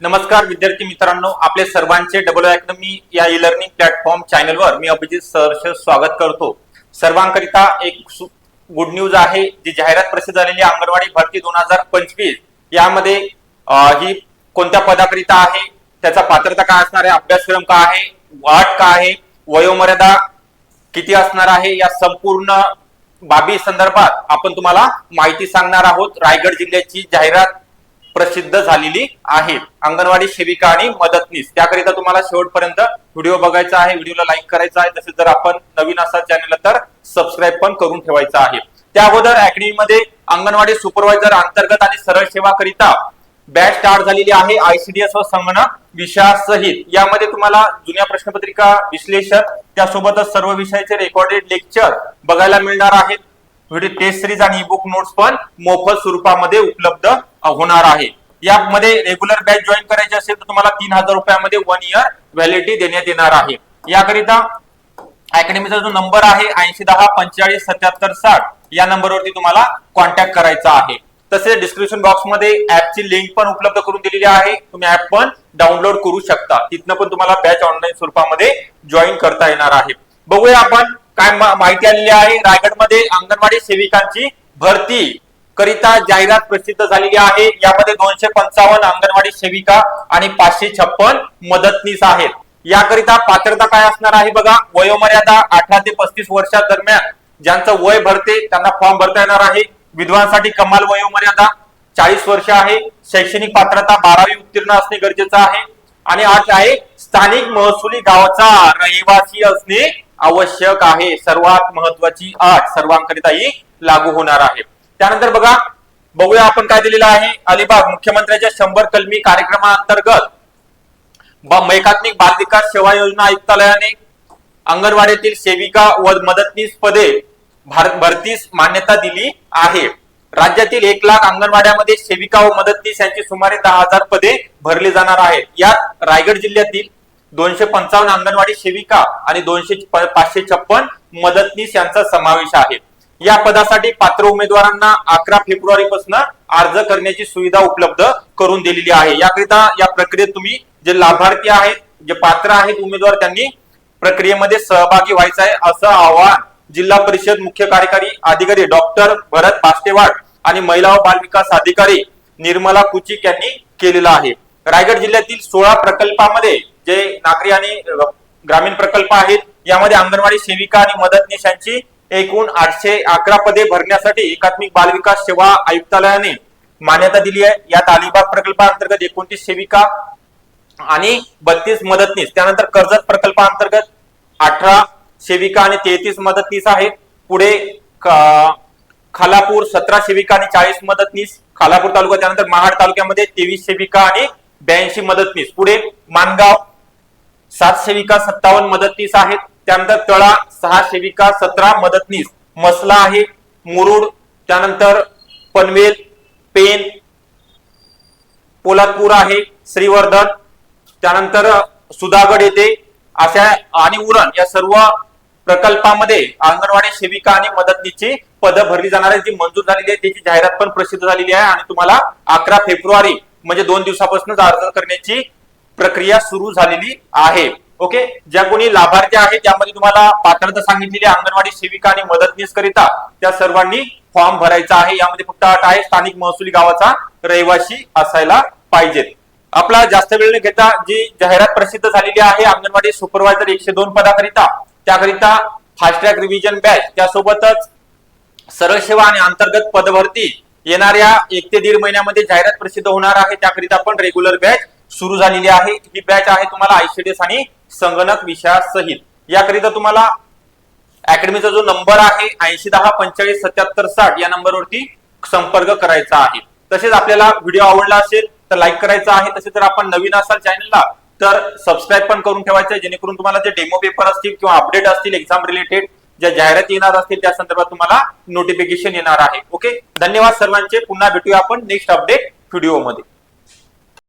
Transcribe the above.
नमस्कार विद्यार्थी मित्रांनो. आपले सर्वांचे डबल अकॅडमी या ई लर्निंग प्लॅटफॉर्म चॅनलवर मी अभिजित सहर्ष स्वागत करतो. सर्वांकरिता एक गुड न्यूज आहे जी जाहिरात प्रसिद्ध झालेली अंगणवाडी भरती दोन हजार पंचवीस. यामध्ये ही कोणत्या पदाकरिता आहे त्याचा पात्रता काय असणार आहे अभ्यासक्रम काय आहे वाट काय आहे वयोमर्यादा किती असणार आहे या संपूर्ण बाबी संदर्भात आपण तुम्हाला माहिती सांगणार आहोत. रायगड जिल्ह्याची जाहिरात प्रसिद्ध झालेली आहे. अंगणवाडी सेविका आणि मदतनीस. त्याकरिता तुम्हाला शेवटपर्यंत व्हिडिओ बघायचा आहे व्हिडिओला लाईक करायचा आहे. तसेच जर आपण नवीन असाल चॅनलला तर सबस्क्राईब पण करून ठेवायचा आहे. त्या अगोदर अकॅडमीमध्ये अंगणवाडी सुपरवायझर अंतर्गत आणि सरळ सेवा करिता बॅच स्टार्ट झालेली आहे. आयसीडीएस व संगणक विषयासहित यामध्ये तुम्हाला जुन्या प्रश्नपत्रिका विश्लेषण त्यासोबतच सर्व विषयाचे रेकॉर्डेड लेक्चर बघायला मिळणार आहेत. व्हिडिओ टेस्ट सिरीज आणि बुक नोट्स पण मोफत स्वरूपामध्ये उपलब्ध होणार आहे. यामध्ये रेग्युलर बॅच जॉईन करायची असेल तर तुम्हाला तीन हजार रुपयामध्ये वन इयर व्हॅलिडिटी देण्यात येणार आहे. याकरिता अकॅडमीचा जो नंबर आहे ऐंशी दहा पंचेचाळीस सत्याहत्तर साठ या नंबरवरती तुम्हाला कॉन्टॅक्ट करायचा आहे. तसेच डिस्क्रिप्शन बॉक्समध्ये ऍपची लिंक पण उपलब्ध करून दिलेली आहे. तुम्ही ऍप पण डाउनलोड करू शकता. तिथनं पण तुम्हाला बॅच ऑनलाईन स्वरूपामध्ये जॉईन करता येणार आहे. बघूया आपण काय माहिती आलेली आहे रायगडमध्ये अंगणवाडी सेविकांची भरती करिता जाहिरात प्रसिद्ध झालेली आहे. यामध्ये दोनशे पंचावन्न अंगणवाडी सेविका आणि पाचशे छप्पन मदतनीस आहेत. याकरिता पात्रता काय असणार आहे बघा. वयोमर्यादा अठरा ते पस्तीस वर्षा दरम्यान ज्यांचं वय भरते त्यांना फॉर्म भरता येणार आहे. विधवांसाठी कमाल वयोमर्यादा चाळीस वर्ष आहे. शैक्षणिक पात्रता बारावी उत्तीर्ण असणे गरजेचं आहे. आणि आठ आहे स्थानिक महसुली गावाचा रहिवासी असणे आवश्यक आहे. सर्वात महत्वाची आठ सर्वांकरिता ही लागू होणार आहे. त्यानंतर बघा बघूया आपण काय दिलेलं आहे. अलिबाग मुख्यमंत्र्यांच्या शंभर कलमी कार्यक्रमाअंतर्गत ब- एकात्मिक बाल विकास सेवा योजना आयुक्तालयाने अंगणवाडीतील सेविका व मदतनीस पदे भारत भरतीस मान्यता दिली आहे. राज्यातील एक लाख अंगणवाड्यामध्ये सेविका व मदतनीस यांची सुमारे दहा हजार पदे भरली जाणार आहेत. यात रायगड जिल्ह्यातील दोनशे पंचावन्न अंगणवाडी सेविका आणि दोनशे पाचशे छप्पन मदतनीस यांचा समावेश आहे. या पदासाठी पात्र उमेदवारांना अकरा फेब्रुवारी पासून अर्ज करण्याची सुविधा उपलब्ध करून दिलेली आहे. याकरिता या प्रक्रियेत तुम्ही जे लाभार्थी आहेत जे पात्र आहेत उमेदवार त्यांनी प्रक्रियेमध्ये सहभागी व्हायचं आहे असं आवाहन जिल्हा परिषद मुख्य कार्यकारी अधिकारी डॉक्टर भरत पास्टेवाड आणि महिला व बाल विकास अधिकारी निर्मला कुचिक यांनी केलेलं आहे. रायगड जिल्ह्यातील सोळा प्रकल्पामध्ये जे नागरी आणि ग्रामीण प्रकल्प आहेत यामध्ये अंगणवाडी सेविका आणि मदतनीस यांची एकूण आठशे अकरा पदे भरण्यासाठी एकात्मिक बाल विकास सेवा आयुक्तालयाने मान्यता दिली आहे. यात अलिबाग प्रकल्पाअंतर्गत एकोणतीस सेविका आणि बत्तीस मदतनीस. त्यानंतर कर्जत प्रकल्पाअंतर्गत अठरा सेविका आणि तेहतीस मदतनीस आहेत. पुढे खालापूर सतरा सेविका आणि चाळीस मदतनीस. खालापूर तालुका त्यानंतर महाड तालुक्यामध्ये तेवीस सेविका आणि ब्याऐंशी मदतनीस. पुढे मानगाव सात सेविका सत्तावन्न मदतनीस आहेत. त्यानंतर तळा सहा सेविका सतरा मदतनीस. मसला आहे मुरुड त्यानंतर पनवेल पेन पोलादपूर आहे श्रीवर्धन त्यानंतर सुधागड येथे अशा आणि उरण या सर्व प्रकल्पामध्ये अंगणवाडी सेविका आणि मदतनीची पदं भरली जाणार आहेत. जी मंजूर झालेली आहे त्याची जाहिरात पण प्रसिद्ध झालेली आहे. आणि तुम्हाला अकरा फेब्रुवारी म्हणजे दोन दिवसापासूनच अर्ज करण्याची प्रक्रिया सुरू झालेली आहे. ओके ज्या कोणी लाभार्थी आहे त्यामध्ये तुम्हाला पात्रता सांगितलेली अंगणवाडी सेविका आणि मदतनीस करिता त्या सर्वांनी फॉर्म भरायचा आहे. यामध्ये फक्त अट आहे स्थानिक महसुली गावाचा रहिवासी असायला पाहिजेत. आपला जास्त वेळ न घेता जी जाहिरात प्रसिद्ध झालेली आहे अंगणवाडी सुपरवायझर एकशे दोन पदाकरिता त्याकरिता फास्ट ट्रॅक रिव्हिजन बॅच त्यासोबतच सरळ सेवा आणि अंतर्गत पदभरती येणाऱ्या एक ते दीड महिन्यामध्ये जाहिरात प्रसिद्ध होणार आहे त्याकरिता पण रेग्युलर बॅच सुरू झालेली आहे. ही बॅच आहे तुम्हाला आयसीडीएस आणि संगणक विषयासहित याकरिता तुम्हाला अकॅडमीचा जो नंबर आहे ऐंशी दहा पंचेचाळीस सत्याहत्तर साठ या नंबरवरती संपर्क करायचा आहे. तसेच आपल्याला व्हिडिओ आवडला असेल तर लाईक करायचा आहे. तसेच जर आपण नवीन असाल चॅनलला तर सबस्क्राईब पण करून ठेवायचं आहे. जेणेकरून तुम्हाला जे डेमो पेपर असतील किंवा अपडेट असतील एक्झाम रिलेटेड ज्या जाहिराती येणार असतील त्या संदर्भात तुम्हाला नोटिफिकेशन येणार आहे. ओके धन्यवाद सर्वांचे. पुन्हा भेटूया आपण नेक्स्ट अपडेट व्हिडिओमध्ये